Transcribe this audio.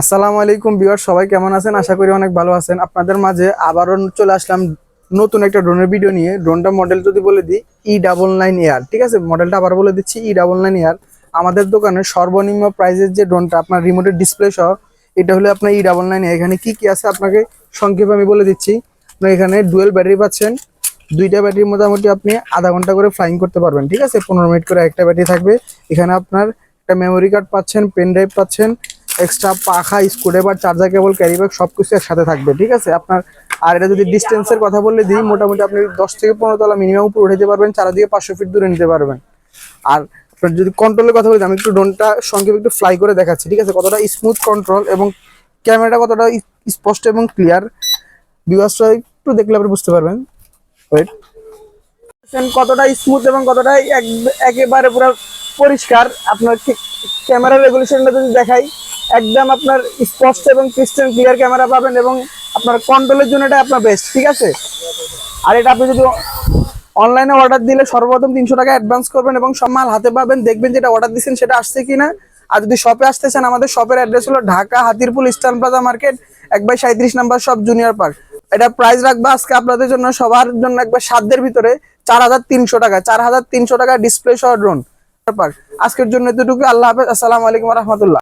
আসসালামু আলাইকুম বিয়ার সবাই কেমন আছেন? আশা করি অনেক ভালো আছেন। আপনাদের মাঝে আবারও চলে আসলাম নতুন একটা ড্রোনের ভিডিও নিয়ে। ড্রোনটা মডেল যদি বলে দিই ই ডাবল নাইন এয়ার ঠিক আছে? মডেলটা আবার বলে দিচ্ছি ই ডাবল নাইন এয়ার আমাদের দোকানে সর্বনিম্ন প্রাইসের যে ড্রোনটা আপনার রিমোটের ডিসপ্লে সহ, এটা হলো আপনার ই ডাবল নাইন এয়ার এখানে কি কি আছে আপনাকে সংক্ষেপে আমি বলে দিচ্ছি। আপনার এখানে ডুয়েল ব্যাটারি পাচ্ছেন। দুইটা ব্যাটারি মোটামুটি আপনি আধা ঘণ্টা করে ফ্লাইং করতে পারবেন, ঠিক আছে? পনেরো মিনিট করে একটা ব্যাটারি থাকবে। এখানে আপনার একটা মেমোরি কার্ড পাচ্ছেন পেন ড্রাইভ পাচ্ছেন। এক্সট্রা পাখা screwdriver charger cable carry bag সব কিছু একসাথে থাকবে, ঠিক আছে? আপনার, আর এটা যদি ডিস্টেন্সের কথা বললে দিই মোটামুটি আপনি দশ থেকে পনেরো তলা মিনিমাম উপরে উঠে পারবেন, চারদিকে পাঁচশো ফিট দূরে নিতে পারবেন। আর আপনার যদি কন্ট্রোলের কথা বলি, আমি একটু ড্রোনটা সংক্ষেপে একটু ফ্লাই করে দেখাচ্ছি, ঠিক আছে? কতটা স্মুথ কন্ট্রোল এবং ক্যামেরাটা কতটা স্পষ্ট এবং ক্লিয়ার ভিউয়ার্সরা একটু দেখলে আপনি বুঝতে পারবেন। ওয়েট কতটা স্মুথ এবং কতটা এক- একেবারে পুরো পরিষ্কার? আপনার ক্যামেরা রেগুলেশনটা যদি দেখাই একদম আপনার স্পষ্ট এবং ক্রিস্টাল ক্লিয়ার ক্যামেরা পাবেন এবং আপনার কন্ট্রোলের জন্য এটা আপনার বেস্ট ঠিক আছে? আর এটা আপনি যদি অনলাইনে অর্ডার দিলে সর্বপ্রথম তিনশো টাকা অ্যাডভান্স করবেন এবং সব মাল হাতে পাবেন, দেখবেন যেটা অর্ডার দিচ্ছেন সেটা আসছে কিনা। আর যদি শপে আসতে চান, আমাদের শপের অ্যাড্রেস হলো Dhaka Hatirpool eastern plaza market এক বাই সাঁত্রিশ নাম্বার শপ জুনিয়র পার্ক এটা প্রাইস রাখব আজকে আপনাদের জন্য, সবার জন্য একবার সাধ্যের ভিতরে চার হাজার তিনশো টাকা, চার হাজার তিনশো টাকা ডিসপ্লে সহ ড্রোন পার্ক আজকের জন্য এতটুকু আল্লাহ হাফেজ। আসসালামু আলাইকুম রহমতুল্লাহ।